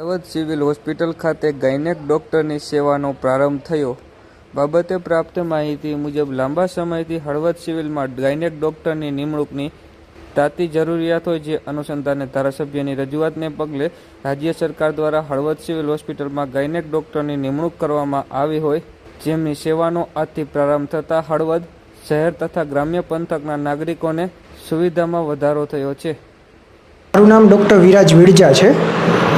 Halvad civil hospital ખાતે gynaec ડોક્ટરની સેવાનો પ્રારંભ થયો. બાબતે પ્રાપ્ત માહિતી મુજબ લાંબા સમયથી હળવદ સિવિલમાં ગાયનેક ડોક્ટરની નિમણૂકની તાતી જરૂરિયાત હોય જે અનુસંધાને ધારાસભ્યની રજૂઆતને પગલે રાજ્ય સરકાર દ્વારા હળવદ સિવિલ હોસ્પિટલમાં ગાયનેક ડોક્ટરની નિમણૂક કરવામાં આવી હોય. જેમની સેવાનો આજથી પ્રારંભ થતાં હળવદ શહેર તથા ગ્રામ્ય પંથકના નાગરિકોને સુવિધામાં વધારો થયો છે. મારું નામ ડૉક્ટર વિરાજ વિરજા છે.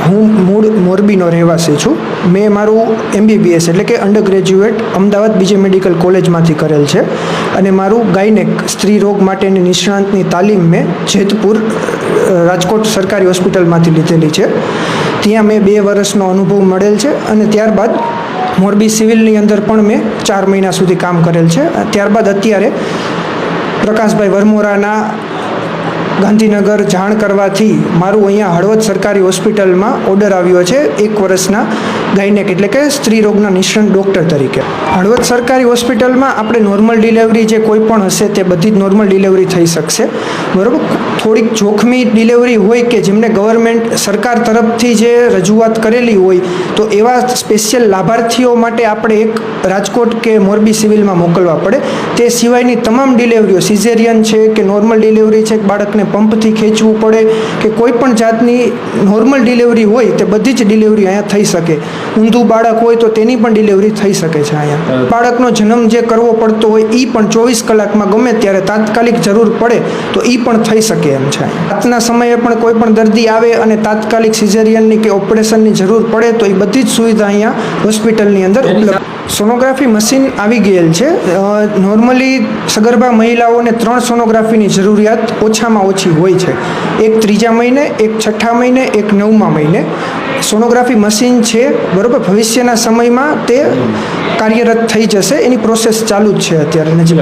હું મૂળ મોરબીનો રહેવાસી છું. મેં મારું એમબીબીએસ એટલે કે અંડર ગ્રેજ્યુએટ અમદાવાદ બીજે મેડિકલ કોલેજમાંથી કરેલ છે અને મારું ગાયનેક સ્ત્રી રોગ માટેની નિષ્ણાંતની તાલીમ મેં જેતપુર રાજકોટ સરકારી હોસ્પિટલમાંથી લીધેલી છે. ત્યાં મેં બે વર્ષનો અનુભવ મળેલ છે અને ત્યારબાદ મોરબી સિવિલની અંદર પણ મેં ચાર મહિના સુધી કામ કરેલ છે. ત્યારબાદ અત્યારે પ્રકાશભાઈ વરમોરાના ગાંધીનગર જાણ કરવાથી મારું અહીંયા હળવદ સરકારી હોસ્પિટલમાં ઓર્ડર આવ્યો છે એક વર્ષના ગાયનેક એટલે કે સ્ત્રી રોગના નિષ્ણાત ડૉક્ટર તરીકે. હળવદ સરકારી હોસ્પિટલમાં આપણે નોર્મલ ડિલિવરી જે કોઈ પણ હશે તે બધી જ નોર્મલ ડિલિવરી થઈ શકશે. બરાબર? થોડીક જોખમી ડિલિવરી હોય કે જેમને ગવર્મેન્ટ સરકાર તરફથી જે રજૂઆત કરેલી હોય, તો એવા સ્પેશિયલ લાભાર્થીઓ માટે આપણે એક રાજકોટ કે મોરબી સિવિલમાં મોકલવા પડે. તે સિવાયની તમામ ડિલિવરીઓ સિઝેરિયન છે કે નોર્મલ ડિલિવરી છે બાળકને પંપથી ખેંચવું પડે કે કોઈ પણ જાતની નોર્મલ ડિલિવરી હોય, તે બધી જ ડિલિવરી અહીંયા થઈ શકે. ઊંધું બાળક હોય તો તેની પણ ડિલિવરી થઈ શકે છે અહીંયા. બાળકનો જન્મ જે કરવો પડતો હોય એ પણ ચોવીસ કલાકમાં ગમે ત્યારે તાત્કાલિક જરૂર પડે તો એ પણ થઈ શકે એમ છે. આજના સમયે પણ કોઈ પણ દર્દી આવે અને તાત્કાલિક સિઝેરિયનની કે ઓપરેશનની જરૂર પડે તો એ બધી જ સુવિધા અહીંયા હોસ્પિટલની અંદર ઉપલબ્ધ સોનોગ્રાફી મશીન આવી ગયેલ છે. નોર્મલી સગર્ભા મહિલાઓને ત્રણ સોનોગ્રાફીની જરૂરિયાત ઓછામાં ઓછી હોય છે. એક ત્રીજા મહિને, એક છઠ્ઠા મહિને, એક નવમા મહિને. સોનોગ્રાફી મશીન છે, બરોબર? ભવિષ્યના સમયમાં તે કાર્યરત થઈ જશે. એની પ્રોસેસ ચાલુ જ છે અત્યારે નજીક.